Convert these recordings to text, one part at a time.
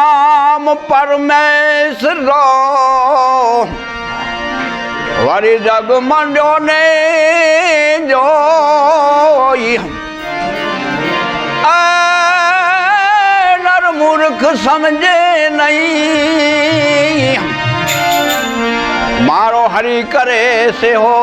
રામ પરમેશ્વરો. વરી જગ મંડ્યો ને જો નર મૂર્ખ સમજે નહીં. મારો હરી કરે છે હો.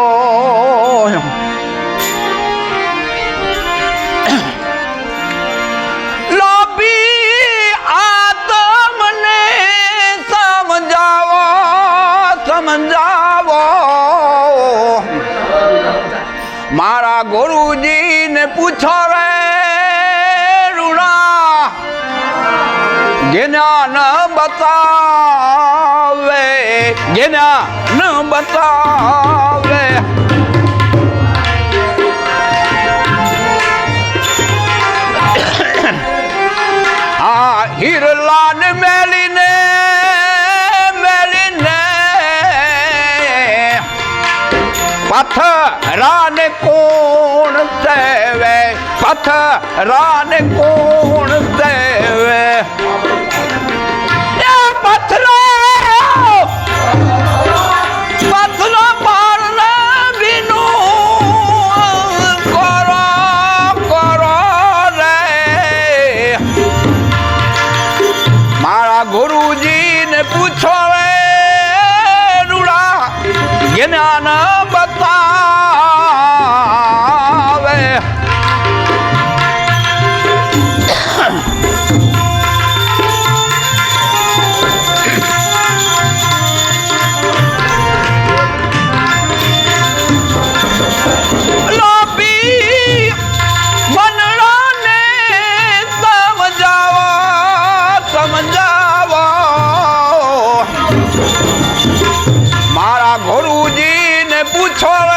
જ્ઞાન બતાવે જ્ઞાન બતાવે આ હિરલાન મેલીને મેલીને પથરાને કોણ દેવે પથરાને કોણ દેવે ગુરુજીને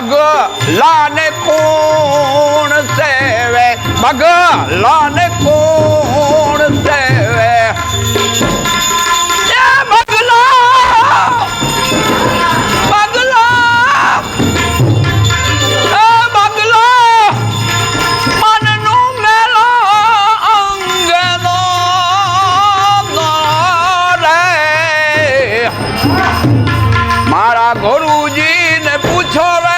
ભગલાને કોણ સેવે ભગલાને કોણ સેવે મારા ગુરુજીને પૂછો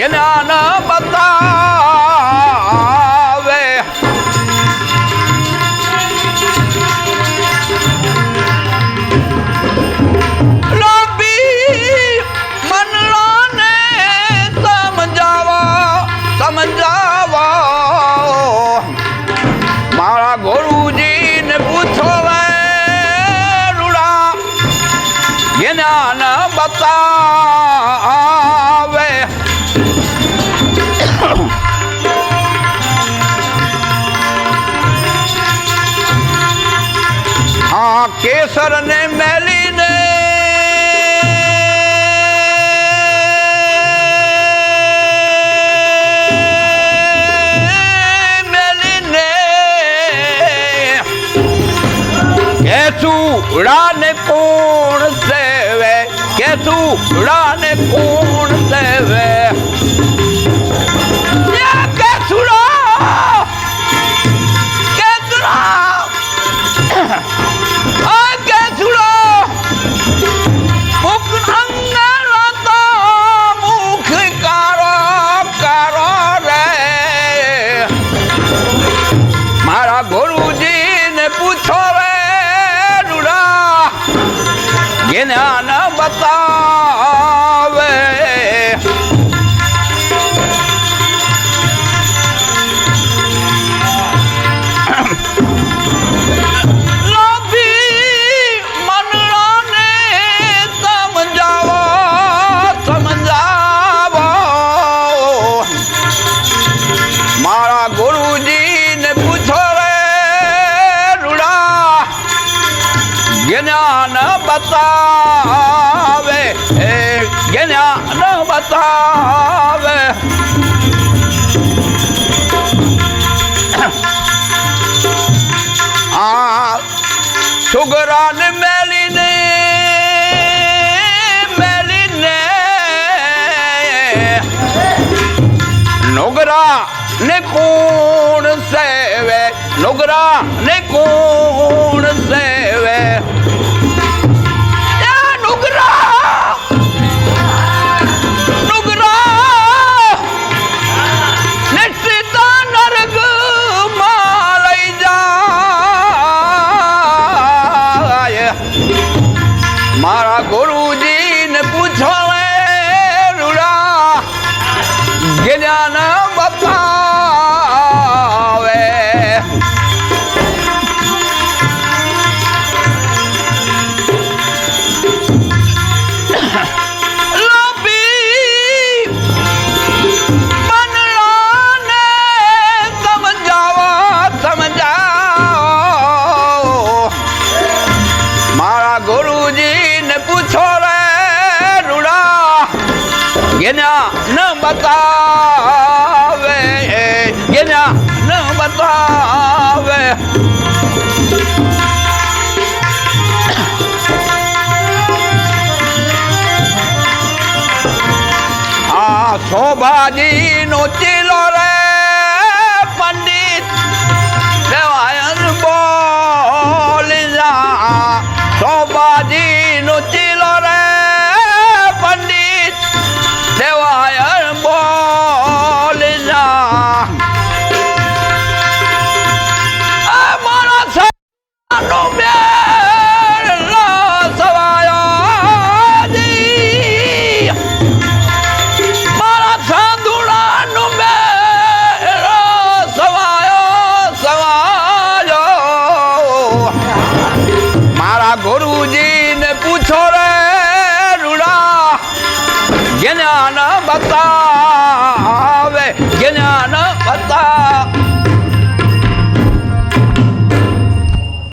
જ્ઞાન બતાવે. મારા ગુરુજીને પૂછો રે રૂડા જ્ઞાન બતાવે હા કેસર ને મેલીને. કેસુડા ને કોણ સેવે? કેસુડાને કોણ બતાવે, એ જ્ઞાન બતાવે. આ સુગરાને મેલીને મેલીને નોગરા ને કોણ સેવે? નોગરા ને કોણ ગેના ન બતાવે ગેના ન બતાવે. આ શોભાજી નો ચીલો રે, પંડિત દેવાયન બોલી જા શોભાજી નો ચીલો મારા